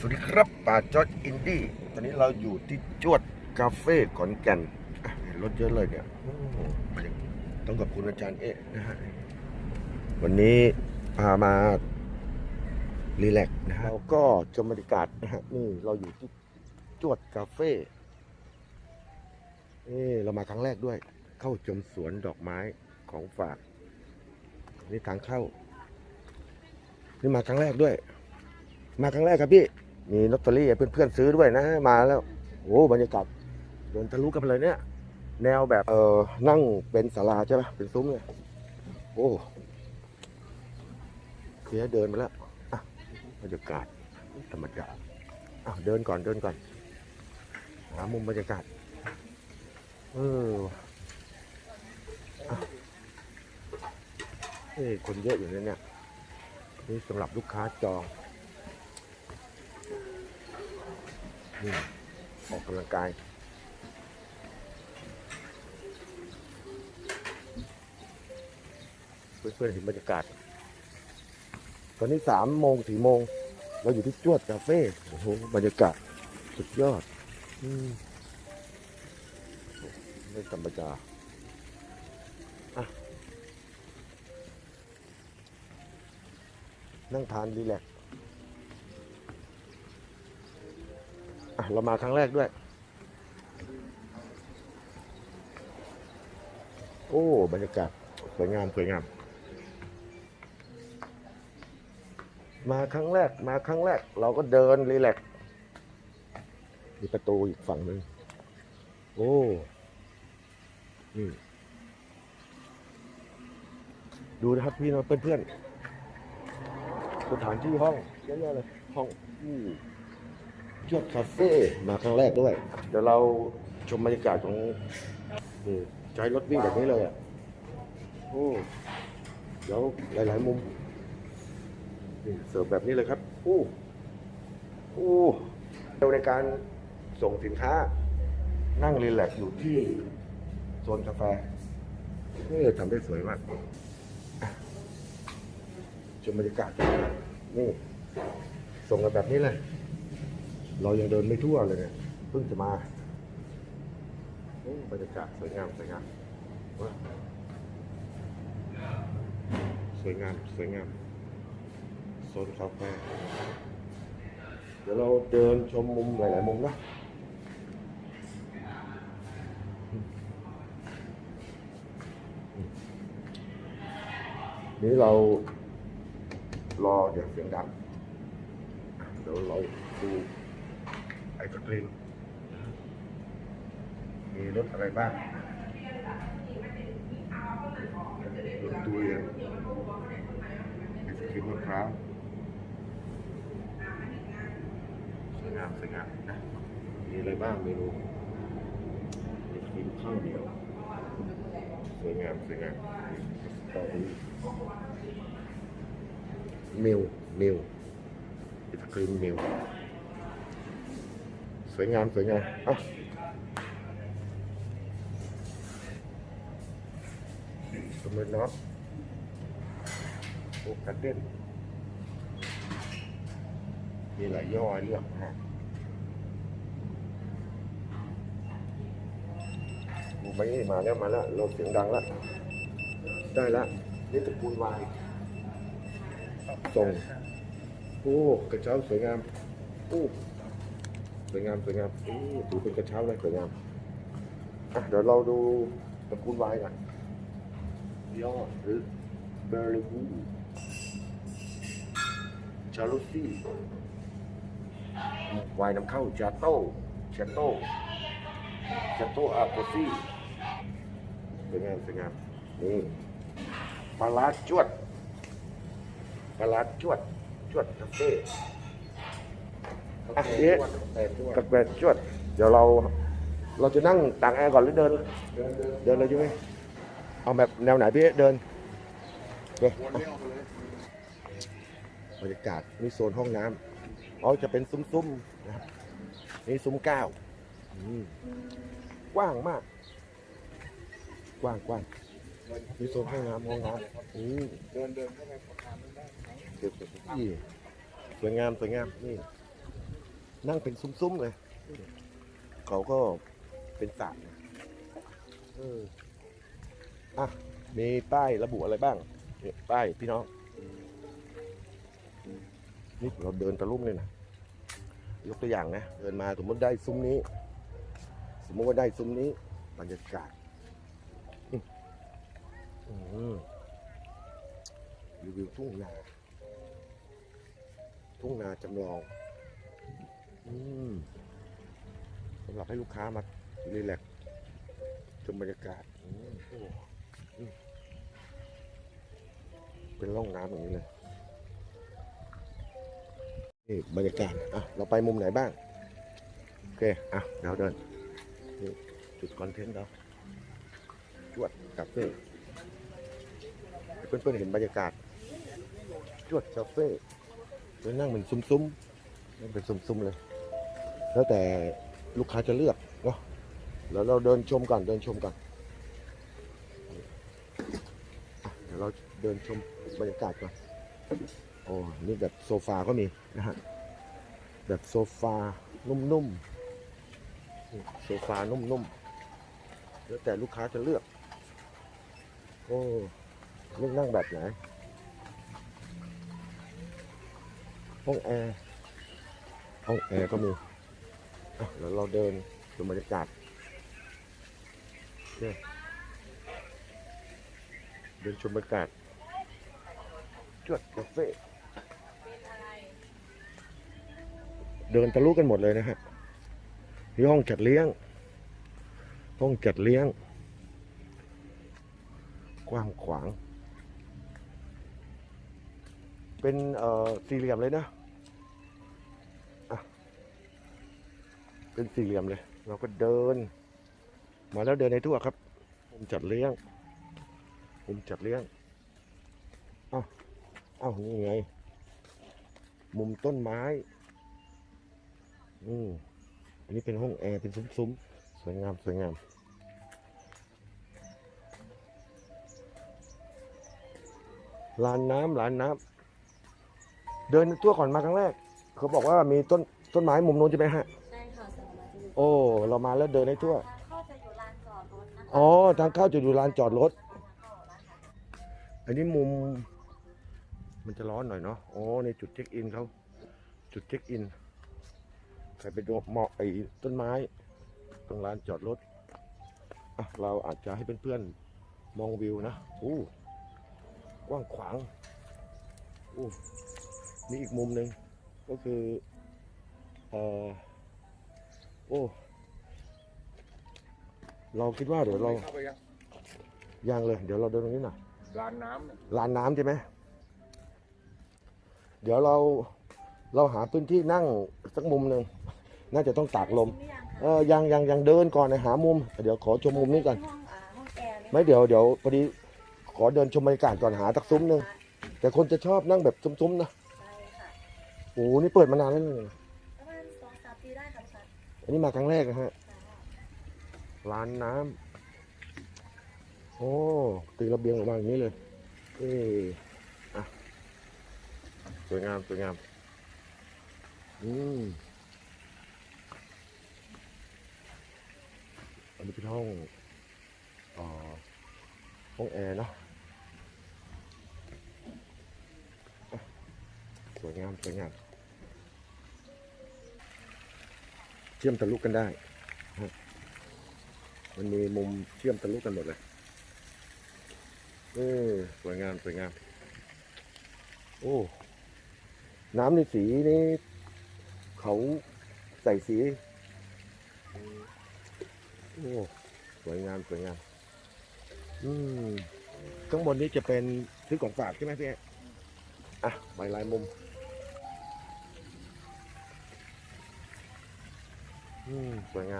สวัสดีครับป่าจอดอินดี้ตอนนี้เราอยู่ที่จวดคาเฟ่ขอนแก่นเห็นรถเยอะเลยเนี่ยต้องขอบคุณอาจารย์เอ๊ะนะฮะวันนี้พามารีแลกนะฮะเราก็ชมบรรยากาศนะฮะนี่เราอยู่ที่จวดคาเฟ่เอ้เรามาครั้งแรกด้วย เข้าชมสวนดอกไม้ของฝาก นี่ทางเข้า นี่มาครั้งแรกด้วย มาครั้งแรกครับพี่ มีลอตเตอรี่ให้เพื่อนๆซื้อด้วยนะ มาแล้วโอ้บรรยากาศเดินทะลุกันไปเลยเนี่ย แนวแบบเออนั่งเป็นศาลาใช่ไหมเป็นซุ้มเนี่ยโอ้เดี๋ยเดินมาแล้วบรรยากาศธรรมดาอะเดินก่อนเดินก่อนหามุมบรรยากาศเอออะเอ้คนเยอะอยู่เนี่ยนี่สำหรับลูกค้าจอง นี่ ออกกำลังกายเพื่อนๆเห็นบรรยากาศ ตอนนี้สามโมงสี่โมง เราอยู่ที่จวดคาเฟ่โอ้โหบรรยากาศสุดยอดอืมไม่ธรรมดาอะนั่งทานรีแลกซ์ อะเรามาครั้งแรกด้วย โอ้ บรรยากาศสวยงามสวยงาม มาครั้งแรกมาครั้งแรก เราก็เดินรีแลกมีประตูอีกฝั่งหนึ่งโอ้นี่ดูนะครับพี่น้องเพื่อนๆสถานที่ห้องเยอะๆเลยห้องอู้ ยอดคาเฟ่มาครั้งแรกด้วย เดี๋ยวเราชมบรรยากาศของนี่ใช้รถวิ่งแบบนี้เลยอะโอ้เดี๋ยวหลาย ๆ มุมนี่เสิร์ฟแบบนี้เลยครับโอ้โอ้เร็วในการส่งสินค้า นั่งรีแลกซ์อยู่ที่โซนกาแฟนี่ทำได้สวยมากชมบรรยากาศนี่ส่งกันแบบนี้เลย เรายังเดินไม่ทั่วเลยเนี่ยเพิ่งจะมาโอ้บรรยากาศสวยงามสวยงามสวยงามสวยงามโซนกาแฟเดี๋ยวเราเดินชมมุมหลาย ๆ มุมนะนี่เรารอเดี๋ยวเสียงดังเดี๋ยวเราดู ไอศกรีมมีรสอะไรบ้างรสตุเรียนไอศกรีมมะพร้าวสวยงามสวยงามนะมีอะไรบ้างเมนูไอศกรีมข้าวเหนียวสวยงามสวยงามสตรอเบอรี่มิวมิวไอศครีมมิวส วยงามสวยงามอะสมุนน็อตโอ้กันเด่นมีหลายย่อเลือกนะฮะโอ้ไม่มาแล้วมาแล้วเราเสียงดังแล้วได้แล้วนี่ตะกูลวายส่ง โอ้ กระเช้าสวยงาม โอ้ สวยงามสวยงามถือเป็นกระเช้าเลยสวยงามอะเดี๋ยวเราดูตระกูลวายกันยอดหรือเบอร์ลิวูชาลูซี่วายนำเข้าจาโต้เชโต้เชโต้อาโปซี่สวยงามสวยงามนี่ปลาร้าจวดปลาร้าจวดจวดคาเฟ่ อะเอ๊ะกาแฟจวด เดี๋ยวเรา เราจะนั่งต่างแอร์ก่อนหรือเดิน เดินเลยใช่ไหมเอาแบบแนวไหนพี่เดินเดี๋ยวบรรยากาศนี่โซนห้องน้ำอ๋อจะเป็นซุ้มๆนะครับนี่ซุ้มเก้าอืมกว้างมาก กว้างกว้างมีโซนห้องน้ำห้องน้ำอืมเดินเดินเข้าไปประทานนั้นได้เก็บเก็บที่สวยงามสวยงามนี่ นั่งเป็นซุ้มๆเลยเขาก็เป็นสระนะเอออะมีป้ายระบุอะไรบ้างเนี่ยป้ายพี่น้อง นี่เราเดินตะลุ่มเลยนะยกตัวอย่างนะ เดินมาสมมติได้ซุ้มนี้ สมมติว่าได้ซุ้มนี้บรรยากาศรีวิวทุ่งนา ทุ่งนาจำลอง สำหรับให้ลูกค้ามารีแลกชมบรรยากาศเป็นร่องน้ำอย่างนี้เลยนี่บรรยากาศอะเราไปมุมไหนบ้าง โอเค อะเดี๋ยวเดินนี่จุดคอนเทนต์เราจวดคาเฟ่เพื่อนๆเห็นบรรยากาศ จวดคาเฟ่แล้วนั่งเป็นซุ้มๆนั่งเป็นซุ้มๆเลย แล้วแต่ลูกค้าจะเลือกเนาะแล้วเราเดินชมก่อนเดินชมก่อนเดี๋ยวเราเดินชมบรรยากาศก่อนโอ้นี่แบบโซฟาก็มีนะฮะแบบโซฟานุ่มๆโซฟานุ่มๆแล้วแต่ลูกค้าจะเลือก โอ้เลือกนั่งแบบไหนห้องแอร์ห้องแอร์ก็มี อะเดี๋ยวเราเดินดูบรรยากาศเดินชมบรรยากาศจวดคาเฟ่เดินทะลุกันหมดเลยนะฮะนี่ห้องจัดเลี้ยง ห้องจัดเลี้ยง กว้างขวาง เป็นเอ่อสี่เหลี่ยมเลยนะ เป็นสี่เหลี่ยมเลย เราก็เดิน มาแล้วเดินในทั่วครับมุมจัดเลี้ยงมุมจัดเลี้ยงเอ้าวนี่ไง มุมต้นไม้ อืมอันนี้เป็นห้องแอร์เป็นซุ้มๆ สวยงาม สวยงามลานน้ำลานน้ำเดินทั่วก่อนมาครั้งแรก เขาบอกว่ามีต้นต้นไม้มุมโน้นใช่ไหมฮะ โอ้ เรามาแล้วเดินได้ทั่วทางเข้าจะอยู่ลานจอดรถนะคะอ๋อทางเข้าจะดูลานจอดรถทางเข้าร้านขายอันนี้มุม มันจะร้อนหน่อยเนาะ อ๋อ ในจุดเช็คอินเขาจุดเช็คอิน ใครไปดูเหมาะไอ้ต้นไม้ ตรงลานจอดรถอะเราอาจจะให้เพื่อนๆ มองวิวนะ อู้ กว้างขวาง อู้มีอีกมุมหนึ่งก็คือ เอ่อ โอ้ เราคิดว่าเดี๋ยวเราเข้าไปยังยังเลย เดี๋ยวเราเดินตรงนี้หน่อยลานน้ำเนี่ยลานน้ำใช่ไหมเดี๋ยวเราเราหาพื้นที่นั่งสักมุมหนึ่งน่าจะต้องตากลม เออยังยังยังเดินก่อนนะหามุม เดี๋ยวขอชมมุมนี้ก่อนห้องอ่าห้องแอร์ไม่เดี๋ยวเดี๋ยวพอดีขอเดินชมบรรยากาศก่อนหาสักซุ้มหนึ่งแต่คนจะชอบนั่งแบบซุ้มๆนะใช่ค่ะโอ้โหนี่เปิดมานานแล้วนี่ป อันนี้มาครั้งแรกนะฮะ ร้านน้ำ โอ้ ตีระเบียงออกมาอย่างนี้เลย เอออะสวยงาม สวยงาม อืมอันนี้เป็นห้องอ่อห้องแอร์เนาะสวยงาม สวยงาม เชื่อมทะลุกกันได้ มันมีมุมเชื่อมทะลุกันหมดเลยเออสวยงามสวยงาม โอ้ น้ำในสีนี้เขาใส่สี โอ้ สวยงามสวยงาม อืมข้างบนนี้จะเป็นซื้อของฝากใช่ไหมพี่อะใบลายมุม สวยงาม